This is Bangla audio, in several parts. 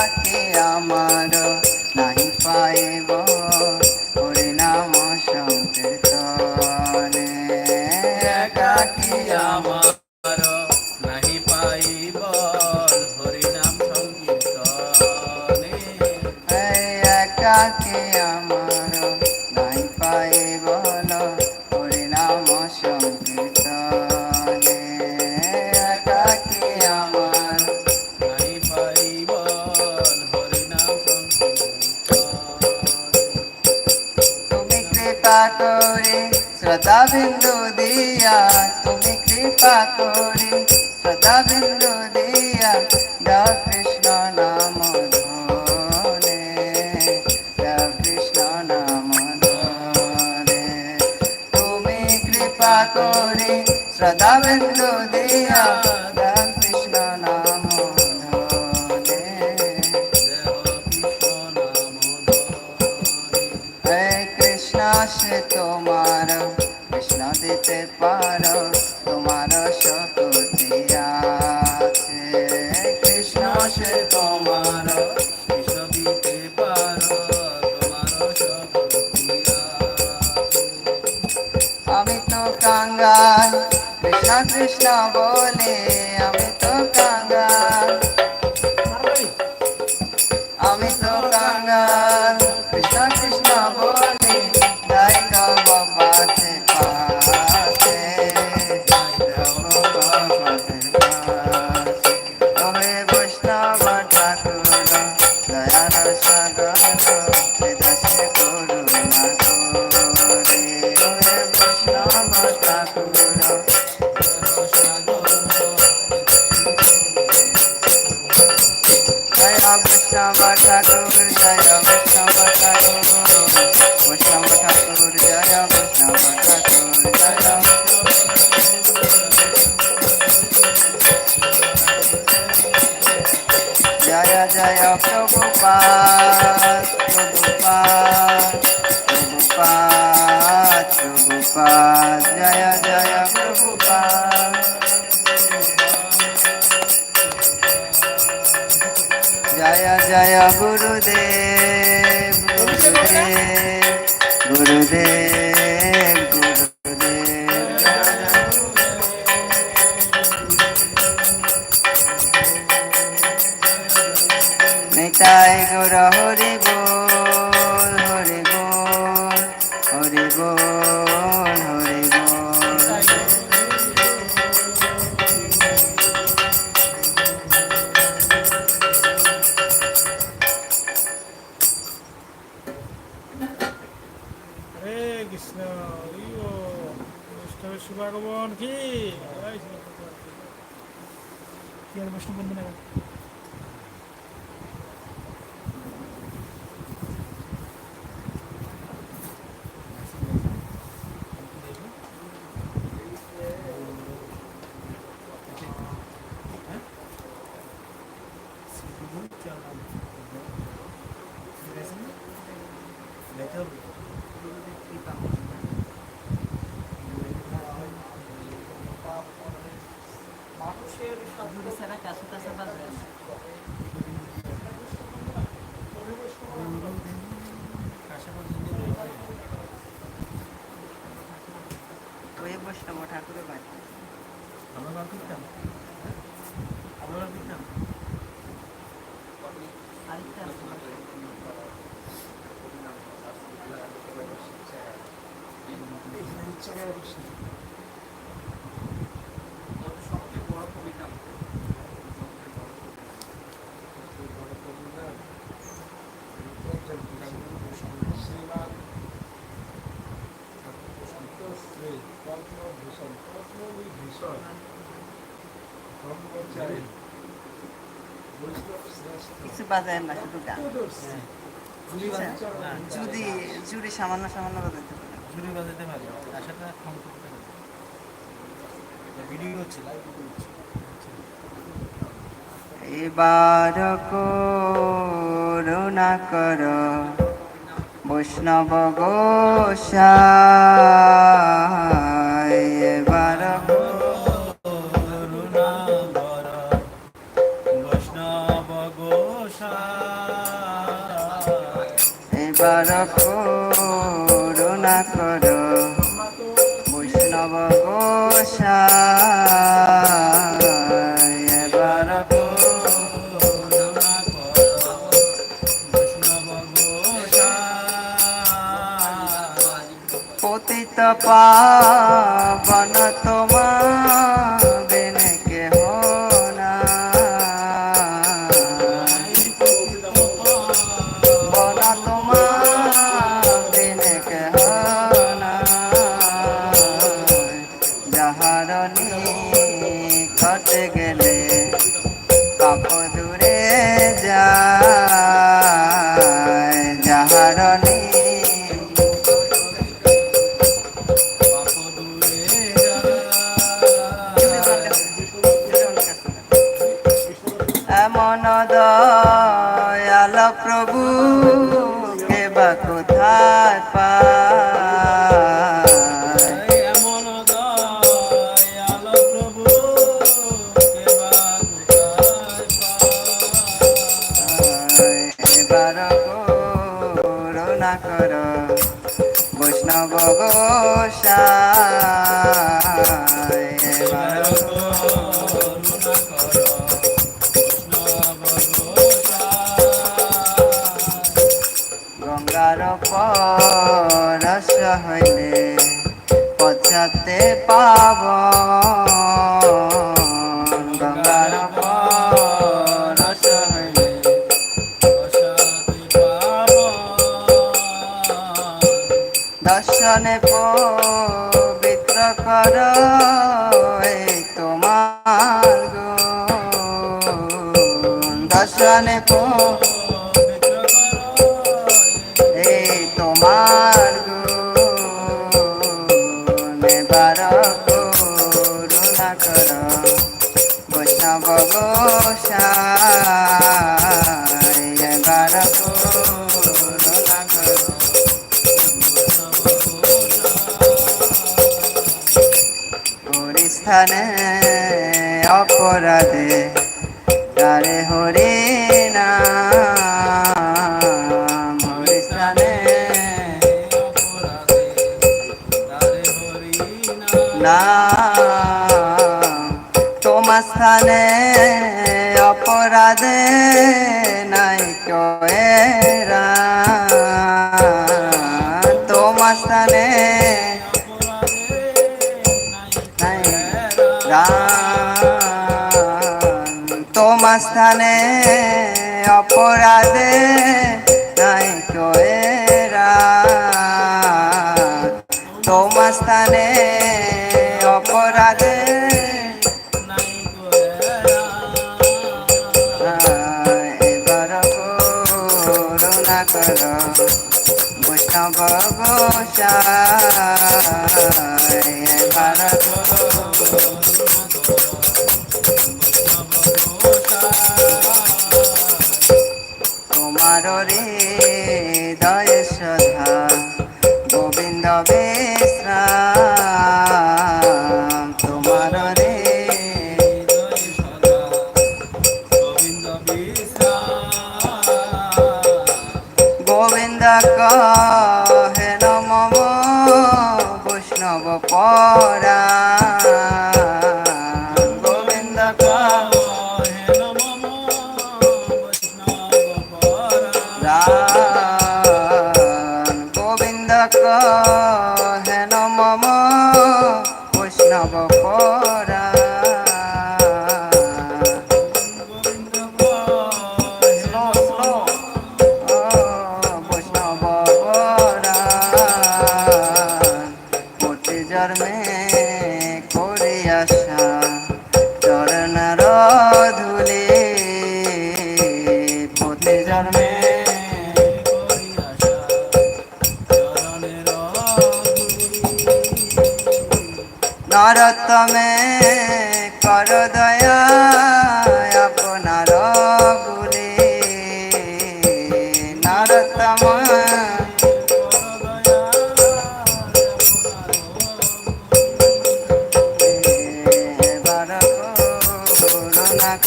একাকে আমার। নাই পাইব হরিনাম সংকীর্তনে। একাকি আমার? শ্রদ্ধা বিন্দু দিয়া তুমি কৃপা করে শ্রদ্ধা বিন্দু দিয়া জয় কৃষ্ণ নাম ধরে জয় কৃষ্ণ নাম ধরে তুমি কৃপা করে শ্রদ্ধা বিন্দু দিয়া জয় কৃষ্ণ নাম দিতে পারো, তোমার শক্তি আছে। কৃষ্ণ সে তোমার দিতে পারো আমি তো কাঙ্গাল, কৃষ্ণ কৃষ্ণ বলে, আমি তো কাঙ্গাল। বৈষ্ণব নিতাই গুর Itu lebih. কিছু বাজায় না শুধু গান। যদি জুড়ি সামান্য সামান্য বাজাইতে ঝুড়ি বাজাতে পারি? তার সাথে ফোন করতে ভিডিও হচ্ছে এবার করুণা কর বৈষ্ণব গোসাই পতিত পাবন তোমার পার করুণা কর বৈষ্ণব গোসায় গঙ্গার পরস হইলে পচাতে পাব। কর বৈষ্ণব গোসাই এবার করুণা কর পরিস্থানে অপরাধে রাধে নাই তো এরা তোমার স্থানে অপরাধে এবার করুণা কর বৈষ্ণব গোসাই। এবার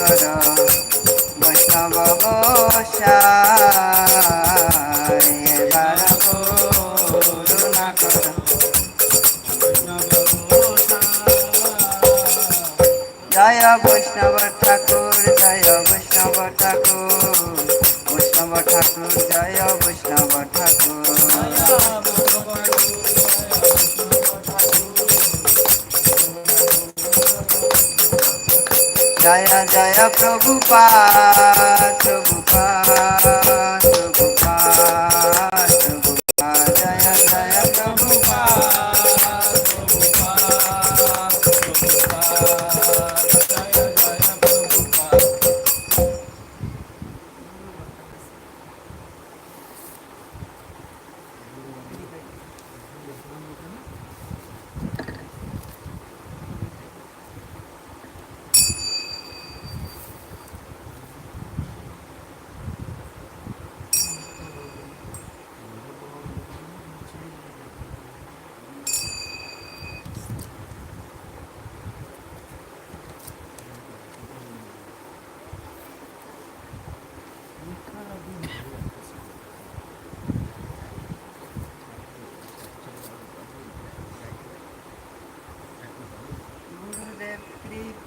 da da da paz.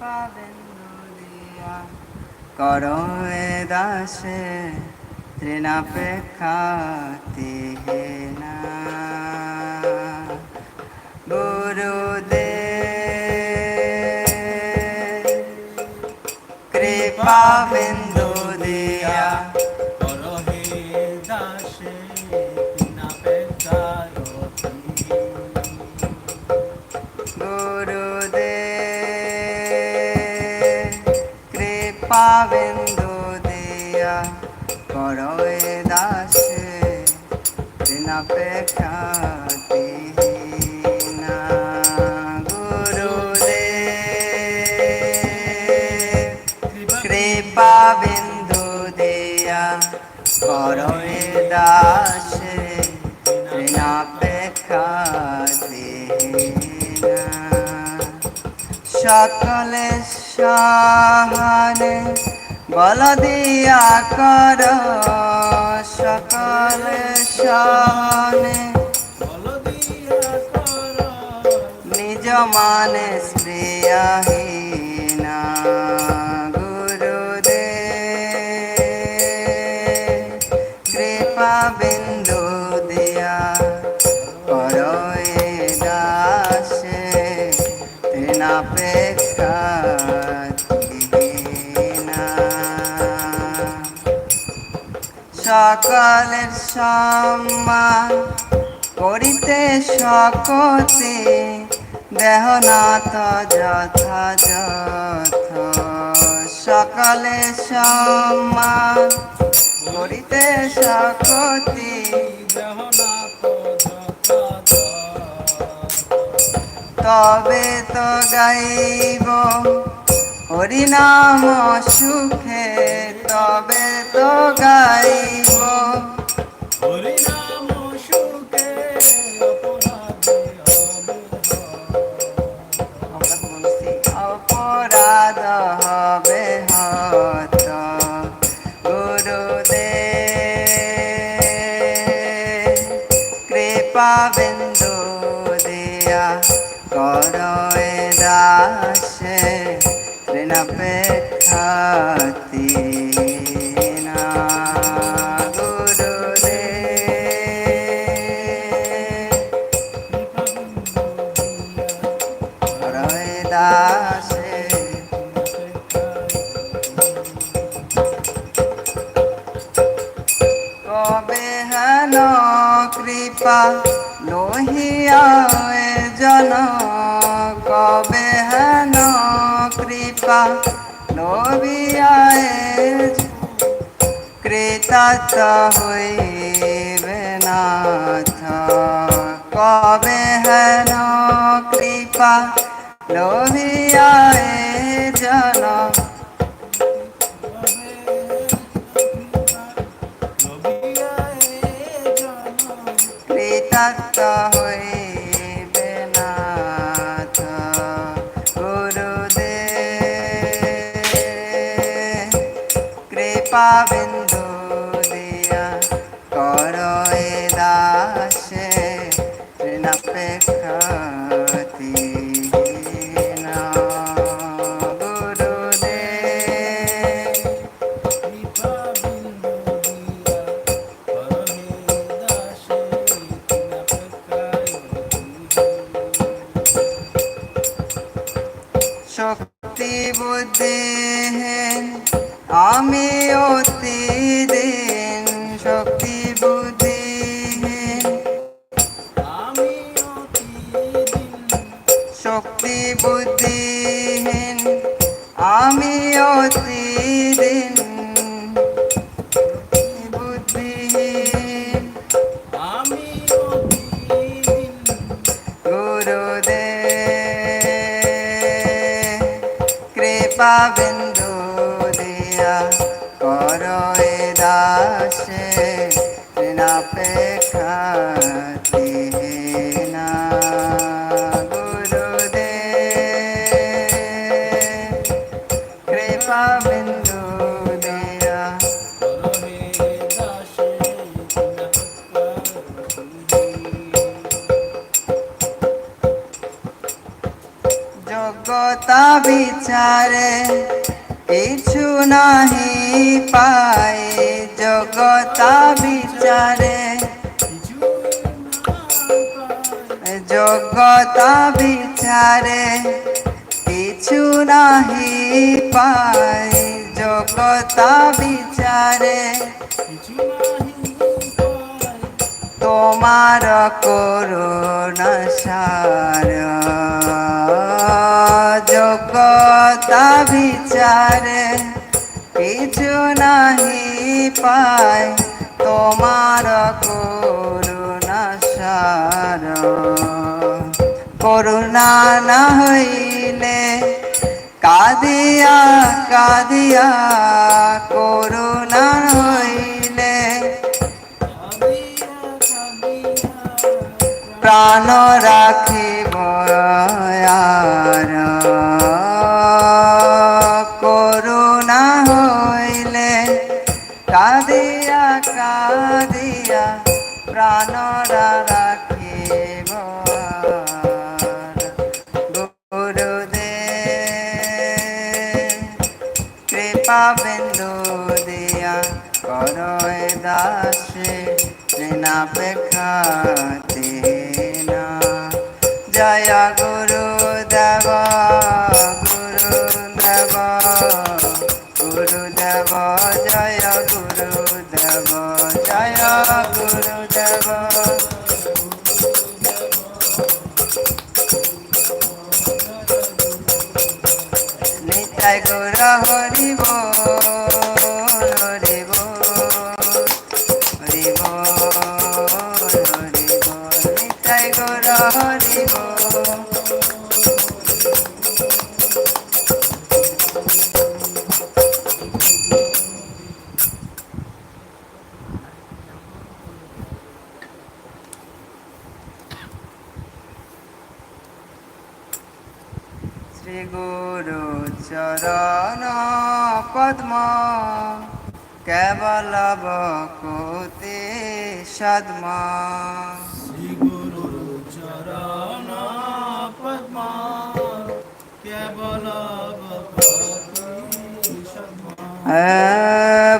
কৃপা বিন্দু দিয়া করো এ দাসে তৃণাপেক্ষা তিহেনা গুরুদেব কৃপা বিন্দু সকলে সাহানে বল দিয়া কর সকলে সাহানে। নিজ মানে শ্রেয়াহীনা সকলের সম্মান করিতে সকতে দেহনাথ যথাযথ সকলে সম্মান করিতে সকতি তবে তো গাইব হরিনাম সুখে, তবে তো গাইব হরিনাম কবে হেন কৃপা এ কৃতার্থ হইবে নাথ কবে হেন কৃপা লোভিয়া এ জন। কৃতার্থ পাবিন্দু দিয়া কর এ দাসে ঋণাপেক্ষতি শক্তি বুদ্ধি বিচারে কিছু নাহি পাই যোগ্যতা বিচারে। যোগ্যতা বিচারে কিছু নাহি পাই যোগ্যতা বিচারে। তোমার করুণা সার যোগ্যতা বিচারে, কিছু নাহি পায়। তোমার করুণা সার। করুণা না হইলে কাদিয়া কাদিয়া করুণা হইলে প্রাণ রাখিব আর। ঋণাপেক্ষাতে না। জয় গুরুদেব গুরুদেব গুরুদেব জয় গুরুদেব জয় গুরুদেব নিতাই গৌর হরিব।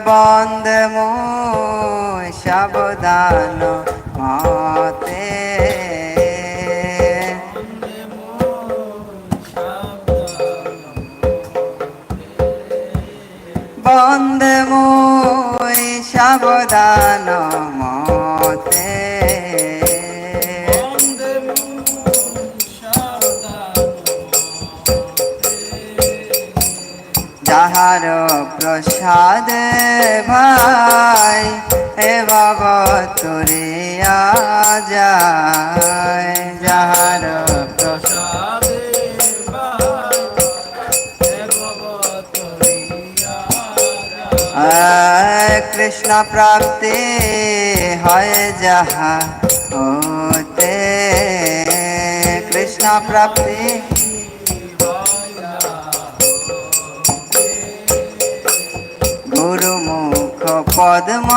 বন্দে মো সাবধান। প্রসাদ ভাই এ ভগতরিয়া যায় যাহার কৃষ্ণ প্রাপ্তি হয় যাহা হতে। কৃষ্ণ প্রাপ্তি পদ্ম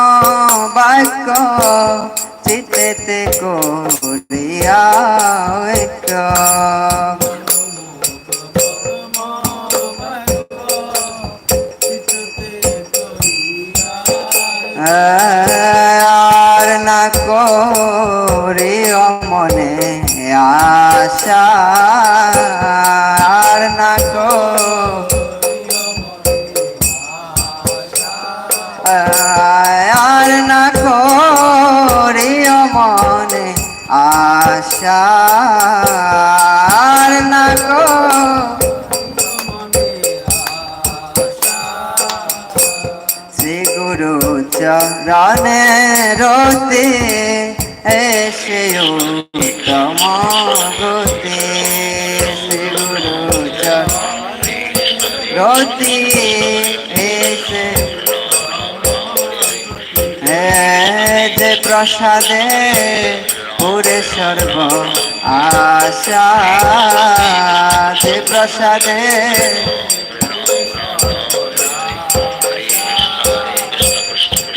বাক্য চিতেতে করিয়া ঐক্য। আর না করি মনে আশা। আশা আর না কো শ্রী গুরু চরণে রতি এসে গতি শ্রী গুরু রতি এসে যে প্রসাদে পুরে সর্ব আশা প্রসাদে।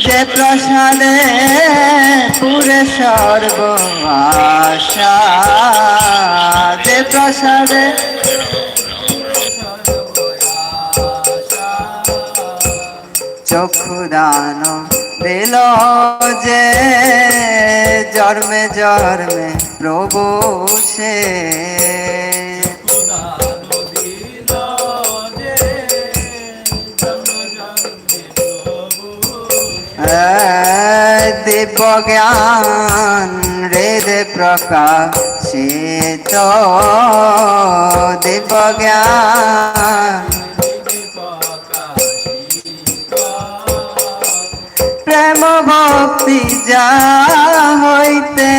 যে প্রসাদে পুরে সর্ব আশা যে প্রসাদে চক্ষু দিল যে জন্মে জন্মে প্রভু সে। দিব্য জ্ঞান হৃদয় প্রকাশিত। দিব্য জ্ঞান প্রেম ভক্তি যা হইতে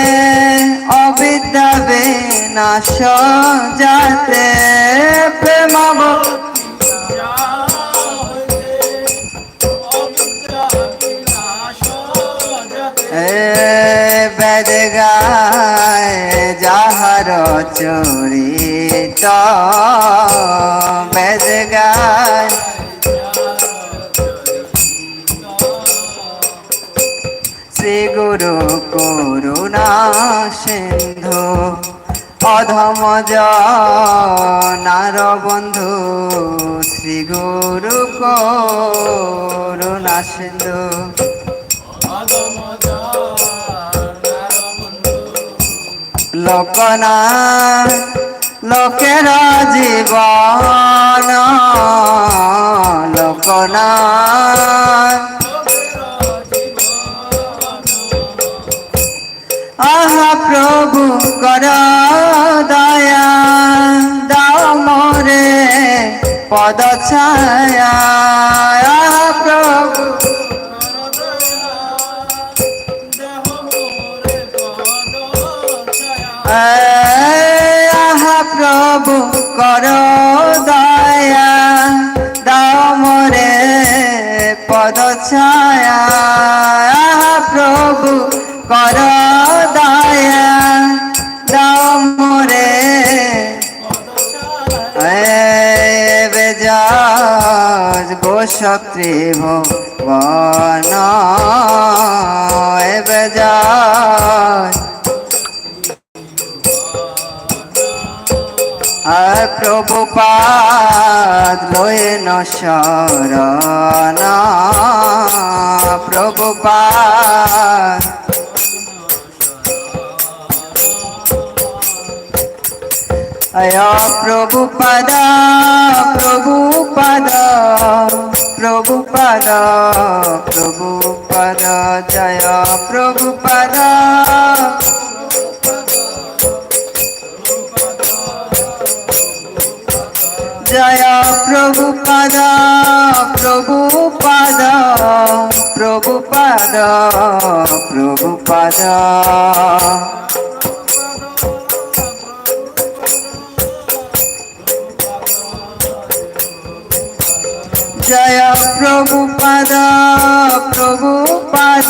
অবিদ্যা বিনাশ যাতে প্রেম বেদ গায় যাহার চরিত বেদ গায় শ্রী গুরু করুণা সিন্ধু অধম নার বন্ধু শ্রী গুরু করুণা সিন্ধু। লোকনা লোকের জীবন লোকনা কর দয়া দাও মোরে পদ ছায়া প্রভু আহা প্রভু কর প্রভুপাদ জয় প্রভুপাদ প্রভুপাদ প্রভুপাদ প্রভুপাদ জয় প্রভুপাদ প্রভুপাদ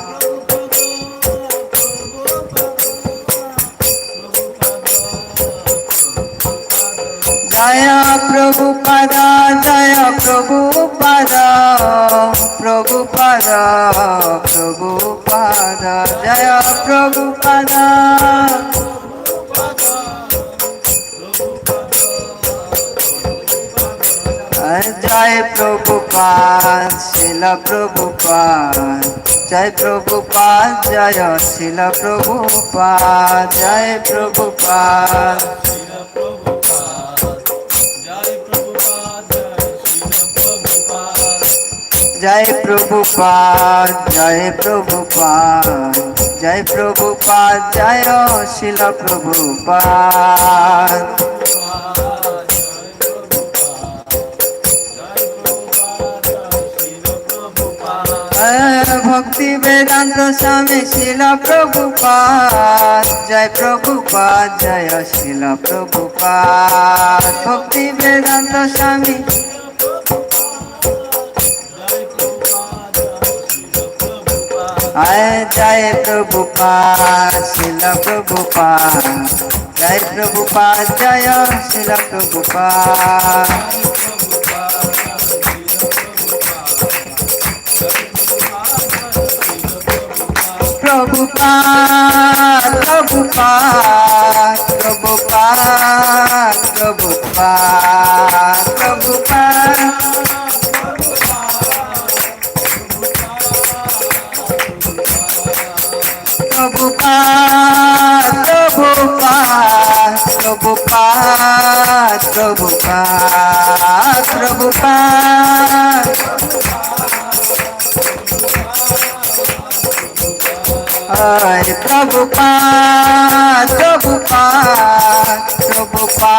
দয়া প্রভু পদা দয়া প্রভু পদা প্রভু পদা প্রভু পদা দয়া প্রভু পদা জয় প্রভুপাল শিল প্রভুপাল জয় প্রভুপাল জয় শিল প্রভুপাল জয় প্রভুপাল শিল প্রভুপাল জয় প্রভুপাদ জয় প্রভুপাদ জয় প্রভুপাদ জয় শিল প্রভুপাদ ভক্তি বেদান্ত স্বামী শিল প্রভুপাদ জয় প্রভুপাদ জয় শিল প্রভুপাদ ভক্তি বেদান্ত স্বামী आए जय प्रभु पास शिल प्रभु पास जय प्रभु पास जय शिल प्रभु पास Prabhupada, Prabhupada, Prabhupada, Prabhupada, Prabhupada. Prabhupada, Prabhupada,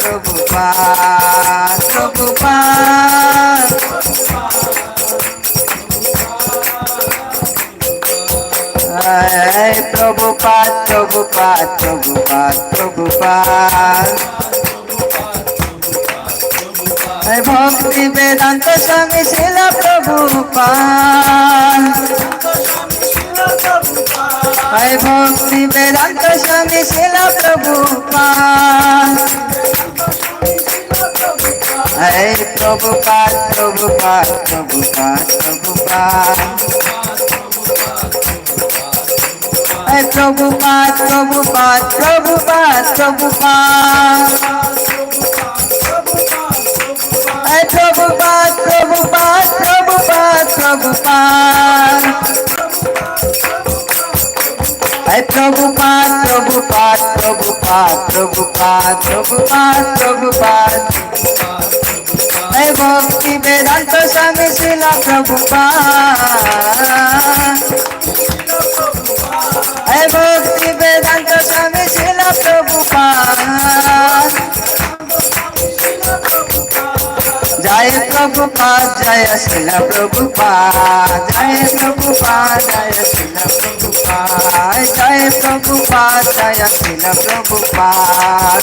Prabhupada, Prabhupada. Prabhupada Prabhupada Prabhupada Prabhupada भक्ति वेदांत स्वामी शिला प्रभुपाद भक्ति वेदांत स्वामी शिला प्रभुपाद Hey, प्रभु Prabhupada, Prabhupada, Prabhupada. Prabhupada Prabhupada Prabhupada Prabhupada Prabhupada Prabhupada Prabhupada Prabhupada Prabhupada Prabhupada Prabhupada Prabhupada Prabhupada Prabhupada ভক্তি বেদান্ত স্বামী শিলা প্রভুপাত है भक्ति वेदांत स्वामी शिल जय प्रभुपा जय शिल प्रभुपाद जय प्रभुपा जय शिल प्रभुपाद जय प्रभुपा जय शिल प्रभुपाद